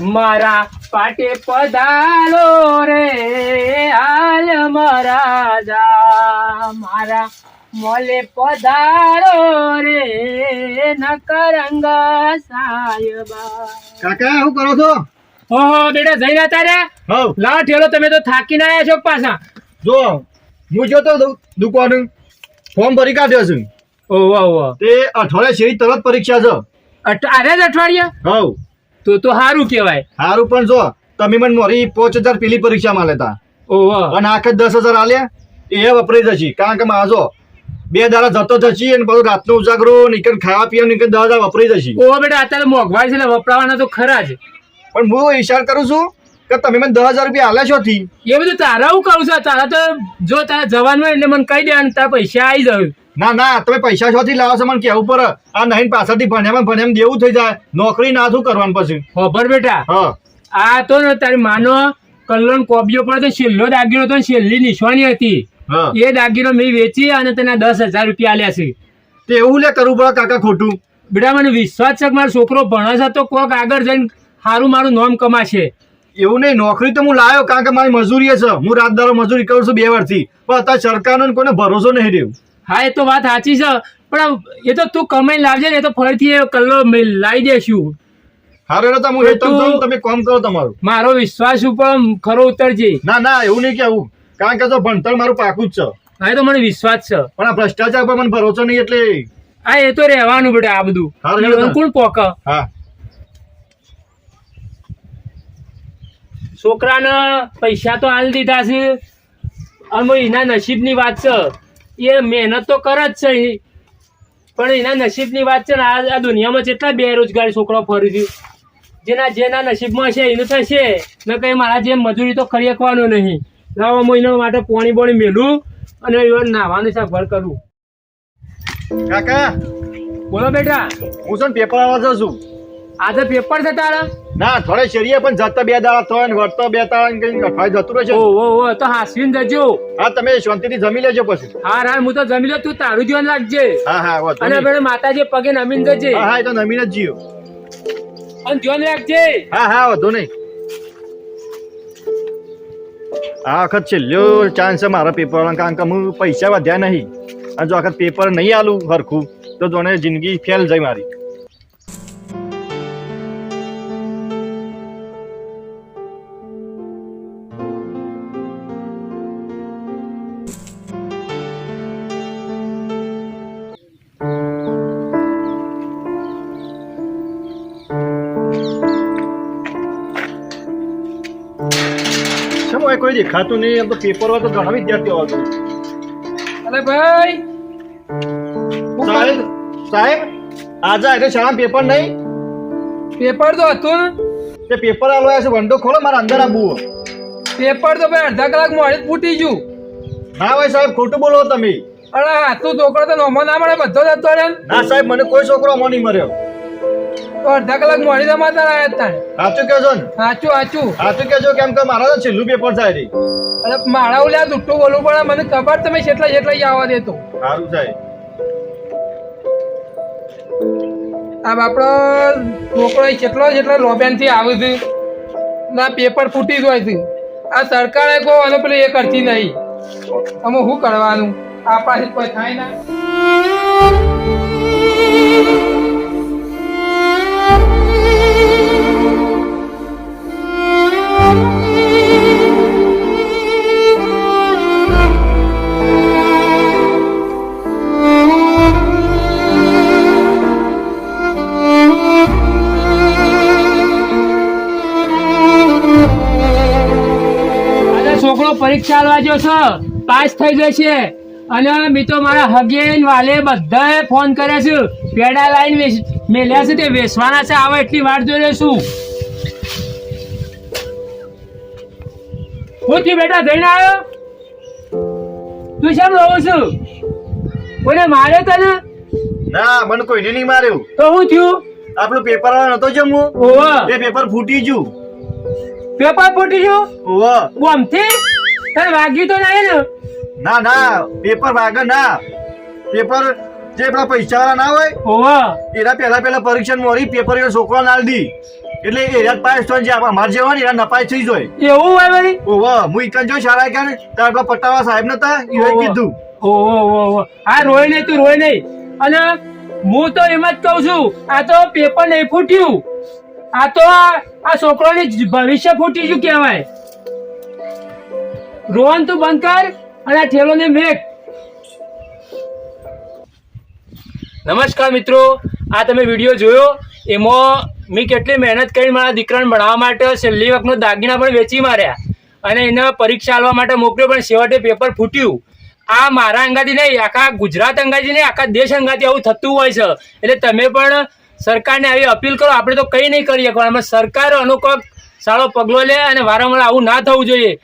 મારા પાટે પધારો રે હાલ મરાજા મારા મોલે પધારો રે નકરંગ સાયબા કાકા શું કરો છો? ઓહો બેટા જઈને રહ્યા તારે? હવ. લા ઠેલો તમે તો થાકીને આવ્યા છો પાછા. જો હું જોતો દુકાન ફોર્મ ભરી કાઢ્યો છું. ઓહો ઓહો તે અઠવાડિયા છેલ્લી તરત પરીક્ષા છે. અરે જ અઠવાડિયા? હવ. તો તો સારું કહેવાય. સારું પણ જો તમે મને મોરી પાંચ હજાર પેલી પરીક્ષામાં લેતા ઓહો. અને આખે દસ હજાર આલ્યા એ વપરાઈ જશે. કારણ કે માજો બે દાડા જતો જશે અને બધું રાતનો ઉજાગરો નીકળ ખાવા પીવા નીકળ દસ હજાર વપરાઈ જશે. ઓહો બેટા અત્યારે મોંઘવારી છે ને વપરાવાના તો ખરા જ. પણ હું ઈશાર કરું છું કે તમે મને દસ હજાર રૂપિયા આલ્યા છો થી એ બધું તારા હું કહું છું તારા તો જો તારા જવાનું હોય એટલે મને કહી દે અને તારા પૈસા આવી જાય ના ના તમે પૈસા શોથી લાવો છો મને કેવું પડે. આ નહીં પાછળથી ભણ્યા ભણ્યા દેવું થઈ જાય. નોકરી ના શું કરવાનું પછી. ખબર બેટા? હા. આ તો ને તારી માનો કલ્લોન કોબીઓ પર તો છેલ્લો દાગીનો તો છેલ્લી નિશાની હતી. એ દાગીનો મેં વેચી અને તને દસ હજાર રૂપિયા આલ્યા છે. તે એવું લે કરવું પડે કાકા ખોટું. બેટા મને વિશ્વાસ છે કે મારો છોકરો ભણે છે તો કોક આગળ જઈને સારું મારું નામ કમાશે. એવું નહીં નોકરી તો હું લાવ્યો કારણ કે મારી મજૂરી છે. હું રાતદારો મજૂરી કરું છું બે વર્ષથી પણ અત્યારે સરકારનો ને કોઈને ભરોસો નહીં રહ્યો. હા એ તો વાત સાચી છે. પણ એ તો તું કમાઈ લાવજે ને એ તો ફરીથી એ કલ્લો લાવી દેશું. હારે તો હું હેતમ તમે કામ કરો તમારું. મારો વિશ્વાસ ઉપર ખરો ઉતરજે. ના ના એવું નહીં કેવું કારણ કે તો ભણતર મારું પાકું જ છે. હા એ તો મને વિશ્વાસ છે. પણ આ ભ્રષ્ટાચાર પર મને ભરોસો નહીં એટલે હા એ તો રહેવાનું બેટા આ બધું. કોણ પોક? હા. છોકરાને પૈસા તો હાલ દીધા છે. અને એના નસીબની વાત છે. એ મહેનત તો કરે જ છે પણ એના નસીબની વાત છે ને આ દુનિયામાં જેટલા બેરોજગાર છોકરો ફરી છે જેના જેના નસીબમાં છે એનું થશે. ને કંઈ મારા જેમ મજૂરી તો કરી શકવાનું નહીં. નવા એના માટે પોણી બોણી મેલું અને એવું નાહવાનું સગવડ કરું. કાકા. બોલો બેટા. હું છે પેપર આવવા જાઉં છું. આજે પેપર છે તારા? ના થોડે શરીએ પણ જતા બે દાડા તો ને વળતા બે દાડા ને કઈ અઠવાડિયે જતું રહેશે. ઓ ઓ તો હાસવીને જજો. હા તમે શાંતિથી જમી લેજો પછી. હા હા હું તો જમી લો તું તારું જીવન રાખજે હા હા અને નહીં. માતાજી પગે નમીન જજે. હા હા એ તો નમીન જ જીઓ અને જીવન રાખજે. હા હા વાંધો નહીં. આ વખત છેલ્લો ચાન્સ છે મારા પેપર કારણ કે હું પૈસા વધ્યા નહીં. અને જો વખત પેપર નહીં આલું હરખું તો જોને જિંદગી ફેલ જાય મારી. કોઈ દેખાતું નહીં એમ તો પેપર હોય તો ઘણા વિદ્યાર્થીઓ આવતો અરે ભાઈ! સાહેબ સાહેબ આજે આજે શાળા પેપર નહીં? પેપર તો હતું ને. તે પેપર આવ્યા છે. વંડો ખોલો મારા અંદર આવવું પેપર તો ભાઈ અડધા કલાક મોડે ફૂટી ગયું. ના ભાઈ સાહેબ ખોટું બોલો તમે. અરે હાથું છોકરો તો નોમો ના મળે બધો જતો રહે ના. સાહેબ મને કોઈ છોકરો અમો નહીં મર્યો. તો અડધા કલાક મોડી માતા આવ્યા હતા સાચું કહેજો ને? સાચું સાચું. સાચું કહેજો કેમ કે મારા તો છેલ્લું પેપર થાય રહી અરે મારા ઓલ્યા જુઠ્ઠું બોલવું પડે મને ખબર તમે જેટલા જેટલા આવવા દેતો. સારું થાય આ બાપડો છોકરો જેટલો જેટલો લોબેનથી આવે છે ના પેપર ફૂટી જ હોય છે. આ સરકારે કહો અને પેલી એ કરતી નહીં. અમે શું કરવાનું? આપણાથી કોઈ થાય ના? પરીક્ષા આલવા ગયો છો પાસ થઈ જશે. અને મિત્રો મારા હગેન વાલે બધાએ ફોન કર્યા છે પેડા લાઈન મેલ્યા છે તે વેસવાના છે આવે એટલી વાર જોઈ લેશું હું થી બેટા થઈને આવ્યો? તું શેમ રહું છું? કોઈને માર્યો તને? ના મને કોઈને નહીં માર્યું. તો હું થયું? આપણું પેપર વાળો નતો જમવું? એ પેપર ફૂટી ગયું. પેપર ફૂટી ગયું? ઓવા બોમથી તને વાગ્યું તો નહીં ને? ના ના પેપર વાગે ના. પેપર જે પેલા પૈસા વાળા ના હોય ઓવા એના પહેલા પહેલા પરીક્ષા મોરી પેપર એ છોકરો ના દી. એટલે એ યાદ પાસ તો જે અમાર જવાની ને એના નપાય થઈ જોય. એવું હોય વળી? ઓવા હું ઇકન જો શાળા કે તાર પેલા પટાવા સાહેબ નતા ઓહો. કીધું. ઓહો ઓહો આ રોય નહીં તું રોય નહીં. અને હું તો એમ જ કહું છું આ તો પેપર નહીં ફૂટ્યું. આ તો આ છોકરાની ભવિષ્ય ફૂટી ગયું કહેવાય. રોહન તું બંધ કર અને આ ઠેલોને મેક નમસ્કાર મિત્રો, આ તમે વીડિયો જોયો? એમાં મેં કેટલી મહેનત કરી મારા દીકરાને ભણાવવા માટે, છેલ્લી વખતનો દાગીના પણ વેચી માર્યા. અને એને પરીક્ષા આલવા માટે મોકલ્યો, પણ છેવટે પેપર ફૂટ્યું. આ મારા અંગાથી નહીં, આખા ગુજરાત અંગાથી નહીં, આખા દેશ અંગાથી આવું થતું હોય છે. એટલે તમે પણ સરકારને આવી અપીલ કરો, આપણે તો કંઈ નહીં કરી શકવાનું. સરકાર કોઈક સારો પગલો લે અને વારંવાર આવું ના થવું જોઈએ.